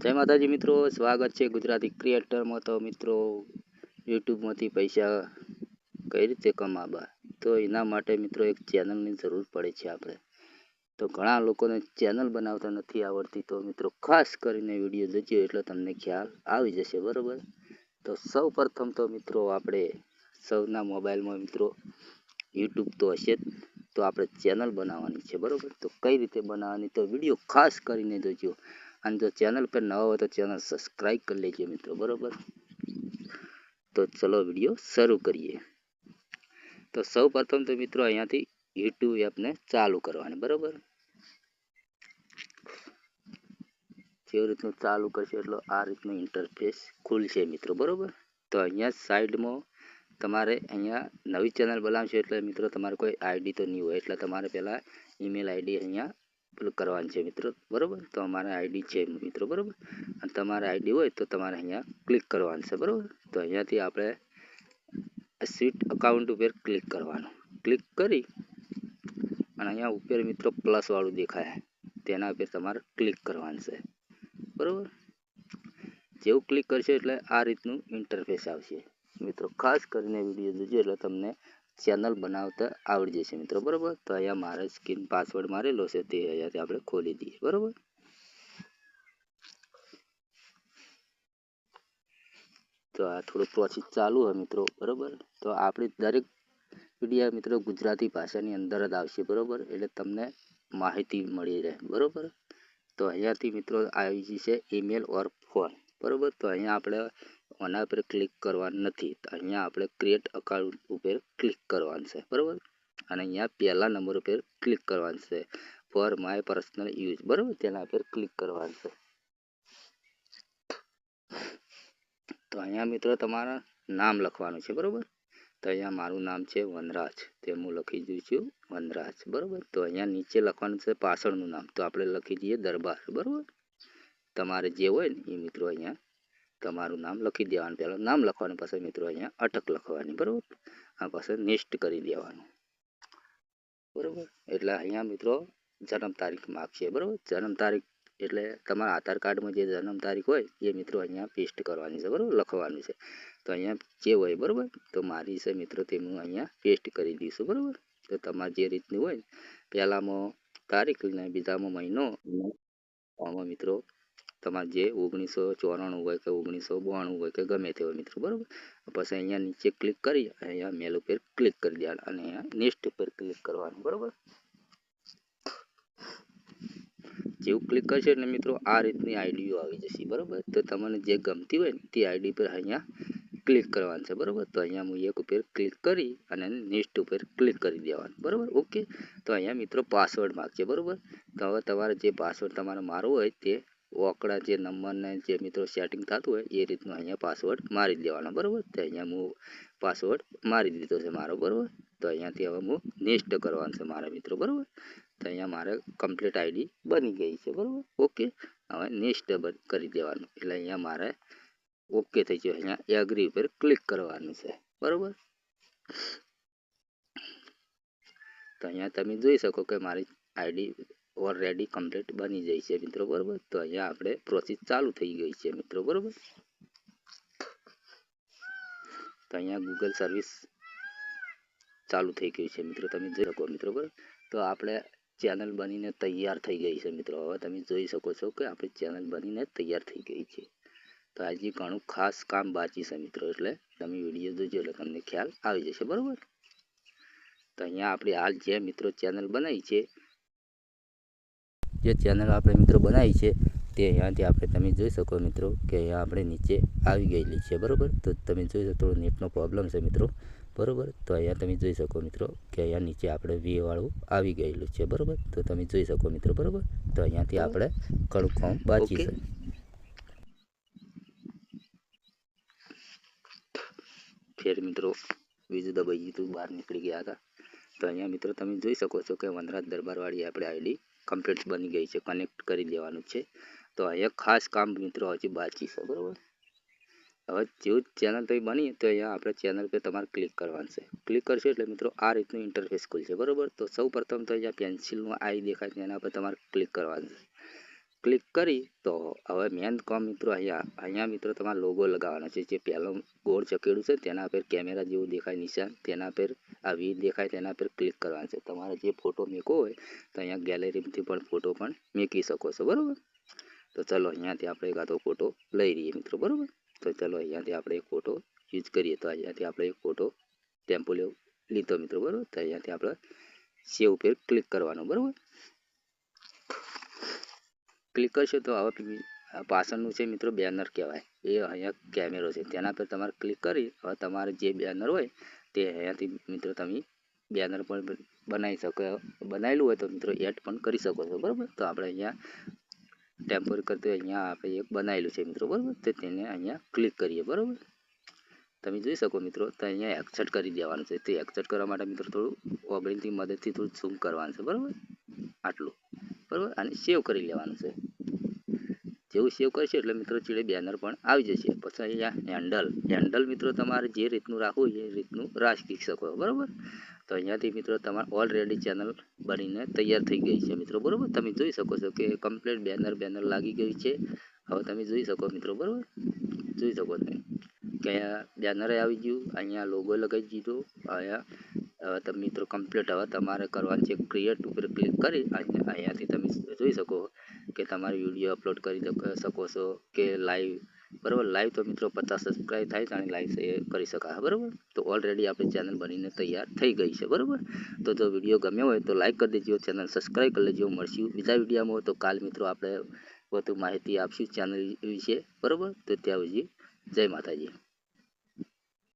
જય માતાજી મિત્રો, સ્વાગત છે ગુજરાતી ક્રિએટરમાં તો મિત્રો યુટ્યુબમાંથી પૈસા કઈ રીતે કમાવા? તો એના માટે મિત્રો એક ચેનલની જરૂર પડે છે આપણે. તો ઘણા લોકોને ચેનલ બનાવતા નથી આવડતી, તો મિત્રો ખાસ કરીને વીડિયો જોજો એટલે તમને ખ્યાલ આવી જશે, બરાબર? તો સૌ પ્રથમ તો મિત્રો આપણે સૌના મોબાઈલમાં મિત્રો યુટ્યુબ તો હશે જ. તો આપણે ચેનલ બનાવવાની છે, બરાબર? તો કઈ રીતે બનાવવાની? તો વીડિયો ખાસ કરીને જોજો. અને જો ચેનલ પર નવા હોય તો ચેનલ સબસ્ક્રાઈબ કરી લેજો મિત્રો, બરાબર? તો ચલો વીડિયો શરૂ કરીએ. તો સૌ પ્રથમ તો મિત્રો અહીંયાથી યુટ્યુબ એપને ચાલુ કરવાની, બરાબર? જેવી રીતનું ચાલુ કરશે એટલે આ રીતનું ઇન્ટરફેસ ખુલશે મિત્રો, બરાબર? તો અહીંયા સાઈડમાં તમારે અહીંયા નવી ચેનલ બનાવશો એટલે મિત્રો તમારે કોઈ આઈડી તો નહીં હોય, એટલે તમારે પહેલાં ઈમેલ આઈડી અહીંયા કરવાની છે મિત્રો, બરાબર? તો અમારે આઈડી છે મિત્રો, બરાબર? અને તમારે આઈડી હોય તો તમારે અહીંયા ક્લિક કરવાનું છે, બરાબર? તો અહીંયાથી આપણે સ્વીટ અકાઉન્ટ ઉપર ક્લિક કરવાનું. ક્લિક કરી અને અહીંયા ઉપર મિત્રો પ્લસવાળું દેખાય. તેના ઉપર તમારે ક્લિક કરવાનું છે, બરાબર? જેવું ક્લિક કરશો એટલે આ રીતનું ઇન્ટરફેસ આવશે. મિત્રો, ખાસ કરીને વીડિયો જોજો એટલે તમને ચેનલ બનાવતા આવડી જશે મિત્રો, બરાબર? તો અહીંયા મારે સ્કીન પાસવર્ડ મારેલો છે તે અહીંયાથી આપણે ખોલી દઈએ, બરાબર? તો આ થોડું પ્રોસેસ ચાલુ હોય મિત્રો, બરાબર? તો આપણી દરેક વિડીયા મિત્રો ગુજરાતી ભાષાની અંદર જ આવશે, બરાબર? એટલે તમને માહિતી મળી રહે, બરાબર? તો અહીંયાથી મિત્રો આવી છે ઈમેલ ઓર ફોન બરાબર? તો અહીંયા આપણે આના ઉપર ક્લિક કરવાનું નથી. તો અહીંયા આપણે ક્રિએટ અકાઉન્ટ ઉપર ક્લિક કરવાનું છે. બરાબર? અને અહીંયા પહેલા નંબર ઉપર ક્લિક કરવાનું છે. ફોર માય પર્સનલ યુઝ બરાબર? તેના પર ક્લિક કરવાનું છે. તો અહીંયા મિત્રો તમારા નામ લખવાનું છે. બરાબર? તો અહીંયા મારું નામ છે વનરાજ. તે હું લખી દઉં છું વનરાજ. બરાબર? તો અહીંયા નીચે લખવાનું છે પાછળનું નામ. તો આપણે લખી દઈએ દરબાર. બરાબર? તમારે જે હોય ને એ મિત્રો અહીંયા તમારું નામ લખી દેવાનું. પહેલાં નામ લખવાનું પછી મિત્રો અહીંયા અટક લખવાની, બરાબર? આ પાસે નેક્સ્ટ કરી દેવાનું. બરાબર? એટલે અહીંયા મિત્રો જન્મ તારીખ માગશે બરાબર? જન્મ તારીખ એટલે તમારા આધાર કાર્ડમાં જે જન્મ તારીખ હોય, એ મિત્રો અહીંયા પેસ્ટ કરવાની છે, બરાબર? લખવાનું છે. તો અહીંયા જે હોય, બરાબર? તો મારી છે મિત્રો તે હું અહીંયા પેસ્ટ કરી દઈશું, બરાબર? તો તમારે જે રીતની હોય, પહેલામાં તારીખ ને બીજામાં મહિનો મિત્રો તમારે જે ઓગણીસો ચોરાણું હોય કે ઓગણીસો બોણું હોય કે ગમે તે હોય મિત્રો, બરાબર? પછી અહીંયા નીચે ક્લિક કરી, અહીંયા મેલ ઉપર ક્લિક કરી દેવાનું અને અહીંયા નેક્સ્ટ ઉપર ક્લિક કરવાનું, બરાબર? જેવું ક્લિક કરશો એટલે મિત્રો આ રીતની આઈડીઓ આવી જશે, બરાબર? તો તમને જે ગમતી હોય ને તે આઈડી પર અહીંયા ક્લિક કરવાનું છે, બરાબર? તો અહીંયા હું એક ઉપર ક્લિક કરી અને નેક્સ્ટ ઉપર ક્લિક કરી દેવાનું, બરાબર? ઓકે તો અહીંયા મિત્રો પાસવર્ડ માગશે બરાબર? તો હવે તમારે જે પાસવર્ડ તમારે મારવો હોય તે ઓકડા જે નંબરને જે મિત્રો સેટિંગ થતું હોય, એ રીતનું અહીંયા પાસવર્ડ મારી દેવાનો, બરાબર? તો અહીંયા હું પાસવર્ડ મારી દીધો છે મારો, બરાબર? તો અહીંયાથી હવે હું નેક્સ્ટ કરવાનું છે મારા મિત્રો, બરાબર? તો અહીંયા મારે કમ્પ્લીટ આઈડી બની ગઈ છે, બરાબર? ઓકે, હવે નેક્સ્ટ કરી દેવાનું. એટલે અહીંયા મારે ઓકે થઈ ગયું. અહીંયા એગ્રી ઉપર ક્લિક કરવાનું છે, બરાબર? તો અહીંયા તમે જોઈ શકો કે મારી આઈડી ઓલરેડી કમ્પ્લીટ બની જાય છે મિત્રો, બરાબર? તો અહીંયા આપણે પ્રોસેસ ચાલુ થઈ ગઈ છે મિત્રો, બરાબર? તો અહીંયા ગૂગલ સર્વિસ ચાલુ થઈ ગયું છે મિત્રો, તમે જોઈ શકો મિત્રો, બરાબર? તો આપણે ચેનલ બનીને તૈયાર થઈ ગઈ છે મિત્રો, હવે તમે જોઈ શકો છો કે આપણી ચેનલ બનીને તૈયાર થઈ ગઈ છે. તો હજી ઘણું ખાસ કામ બાકી છે મિત્રો, એટલે તમે વીડિયો જોજો એટલે તમને ખ્યાલ આવી જશે, બરાબર? તો અહીંયા આપણે હાલ જે મિત્રો ચેનલ બનાવી છે જે ચેનલ આપણે મિત્રો બનાવી છે તે અહીંયાથી આપણે તમે જોઈ શકો મિત્રો કે અહીંયા આપણે નીચે આવી ગયેલી છે બરાબર? તો તમે જોઈ શકો થોડો નેટનો પ્રોબ્લેમ છે મિત્રો બરાબર? તો અહીંયા તમે જોઈ શકો મિત્રો કે અહીંયા નીચે આપણે વીવાળું આવી ગયેલું છે બરાબર? તો તમે જોઈ શકો મિત્રો બરાબર? તો અહીંયાથી આપણે કડું કામ બાકી છે ફેર મિત્રો બીજું દબાઈ ગયું બહાર નીકળી ગયા હતા. તો અહીંયા મિત્રો તમે જોઈ શકો છો કે વનરાજ દરબારવાળી આપણે આઈડી કમ્પ્લીટ બની ગઈ છે કનેક્ટ કરી દેવાનું છે. તો અહીંયા ખાસ કામ મિત્રો હજી બાકી છે, બરાબર? હવે જેવું ચેનલ તમે બની, તો અહીંયા આપણે ચેનલ પર તમારે ક્લિક કરવાનું છે. ક્લિક કરશો એટલે મિત્રો આ રીતનું ઇન્ટરફેસ ખુલશે, બરોબર? તો સૌ તો અહીંયા પેન્સિલનું આઈ દેખાય છે, એના પર તમારે ક્લિક કરવાનું છે. ક્લિક કરી તો હવે મેન કામ મિત્રો અહીંયા અહીંયા મિત્રો તમારે લોગો લગાવવાનો છે. જે પહેલો ગોળ ચકેડું છે, તેના પર કેમેરા જેવું દેખાય, નિશાન, તેના પર આ વી દેખાય તેના પર ક્લિક કરવાનું છે. તમારે જે ફોટો મેકો હોય, તો અહીંયા ગેલેરીમાંથી પણ ફોટો પણ મેકી શકો છો. બરાબર? તો ચલો, અહીંયાથી આપણે એક આ તો ફોટો લઈ રહીએ મિત્રો. બરાબર? તો ચલો, અહીંયાથી આપણે એક ફોટો યુઝ કરીએ. તો અહીંયાથી આપણે એક ફોટો ટેમ્પો લીધો મિત્રો. બરાબર? તો અહીંયાથી આપણે સેવ ઉપર ક્લિક કરવાનું. બરાબર? ક્લિક કરશો તો હવે પાછળનું છે મિત્રો બેનર કહેવાય. એ અહીંયા કેમેરો છે. તેના પર તમારે ક્લિક કરી, હવે તમારે જે બેનર હોય તે અહીંયાથી મિત્રો તમે બેનર પણ બનાવી શકો, બનાવેલું હોય તો મિત્રો એડ પણ કરી શકો છો, બરાબર? તો આપણે અહીંયા ટેમ્પર કરતી અહીંયા આપણે એક બનાવેલું છે મિત્રો, બરાબર? તો તેને અહીંયા ક્લિક કરીએ, બરાબર? તમે જોઈ શકો મિત્રો, તો અહીંયા એક્સેપ્ટ કરી દેવાનું છે. તે એક્સેપ્ટ કરવા માટે મિત્રો થોડું ઓગણીથી મદદથી થોડું ઝૂમ કરવાનું છે, બરાબર? આટલું, બરાબર? અને સેવ કરી લેવાનું છે. જેવું સેવ કરશે એટલે મિત્રો ચીડે બેનર પણ આવી જશે. પછી અહીંયા હેન્ડલ હેન્ડલ મિત્રો તમારે જે રીતનું રાખવું એ રીતનું રાખી શકો બરાબર? તો અહીંયાથી મિત્રો તમારે ઓલરેડી ચેનલ બનીને તૈયાર થઈ ગઈ છે મિત્રો, બરાબર? તમે જોઈ શકો છો કે કમ્પ્લીટ બેનર બેનર લાગી ગઈ છે. હવે તમે જોઈ શકો મિત્રો, બરાબર? જોઈ શકો તમે. કે અહીંયા બેનરે આવી ગયું, અહીંયા લોગો લગાવી દીધો, અહીંયા, હવે તમે મિત્રો કમ્પ્લીટ હવે તમારે કરવાનું છે ક્રિએટ ઉપર ક્લિક કરી અહીંયાથી તમે જોઈ શકો કે તમારી વીડિયો અપલોડ કરી શકો છો કે લાઈવ બરાબર? લાઈવ તો મિત્રો પચાસ સબસ્ક્રાઈબ થાય ત્યારે લાઈવ કરી શકાય. બરાબર? તો ઓલરેડી આપણી ચેનલ બનીને તૈયાર થઈ ગઈ છે. બરાબર? તો જો વીડિયો ગમ્યો હોય તો લાઈક કરી દેજો ચેનલ સબસ્ક્રાઈબ કરી લેજો. મળશું બીજા વિડીયોમાં. તો કાલ મિત્રો આપણે વધુ માહિતી આપશું ચેનલ વિશે. બરાબર? તો ત્યાં સુધી જય માતાજી.